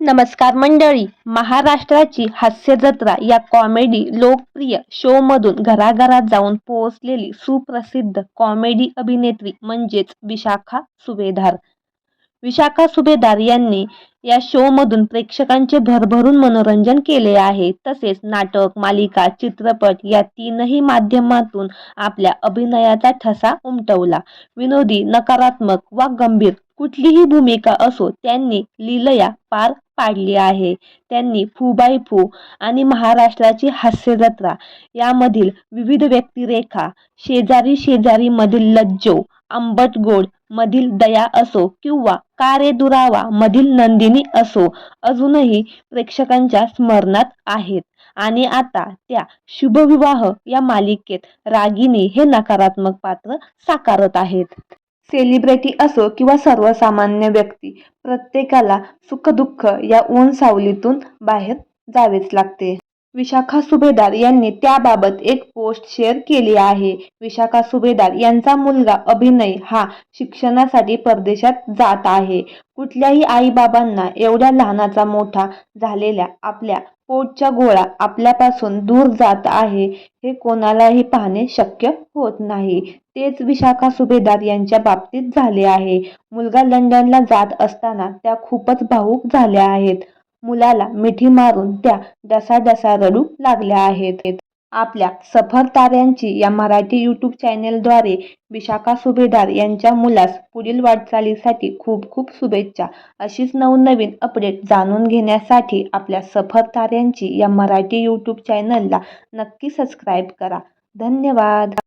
नमस्कार मंडळी महाराष्ट्राची हास्य जत्रा या कॉमेडी लोकप्रिय शोमधून घराघरात जाऊन पोहोचलेली सुप्रसिद्ध कॉमेडी अभिनेत्री म्हणजेच विशाखा सुभेदार. विशाखा सुभेदार यांनी या शोमधून प्रेक्षकांचे भरभरून मनोरंजन केले आहे. तसेच नाटक मालिका चित्रपट या तीनही माध्यमातून आपल्या अभिनयाचा ठसा उमटवला. विनोदी नकारात्मक वा गंभीर कुठलीही भूमिका असो त्यांनी लीलया पार पाडली आहे. त्यांनी फू बाय फू आणि महाराष्ट्राची हास्य जत्रा यामधील विविध व्यक्तिरेखा शेजारी शेजारी मधील लज्जो आंबट गोड मधील दया असो किंवा कारे दुरावा मधील नंदिनी असो अजूनही प्रेक्षकांच्या स्मरणात आहेत. आणि आता त्या शुभविवाह या मालिकेत रागिनी हे नकारात्मक पात्र साकारत आहेत. सेलिब्रिटी असो किंवा सर्वसामान्य व्यक्ती प्रत्येकाला सुखदुःख या ऊन सावलीतून बाहेर जावेच लागते. विशाखा सुभेदार यांनी त्याबाबत एक पोस्ट शेअर केली आहे. विशाखा सुभेदार यांचा मुलगा अभिनय हा शिक्षणासाठी परदेशात जात आहे. कुठल्याही आईबाबांना एवढ्या लहानाचा मोठा झालेल्या आपल्या पोटच्या गोळा आपल्यापासून दूर जात आहे हे कोणालाही पाहणे शक्य होत नाही. तेच विशाखा सुभेदार यांच्या बाबतीत झाले आहे. मुलगा लंडनला जात असताना त्या खूपच भावूक झाल्या आहेत. मुलाला मिठी मारून त्या डसाडसा रडू लागल्या आहेत. आपल्या सफर ताऱ्यांची या मराठी यूट्यूब चॅनेलद्वारे विशाखा सुभेदार यांच्या मुलास पुढील वाटचालीसाठी खूप खूप शुभेच्छा. अशीच नवनवीन अपडेट जाणून घेण्यासाठी आपल्या सफर ताऱ्यांची या मराठी यूट्यूब चॅनलला नक्की सबस्क्राईब करा. धन्यवाद.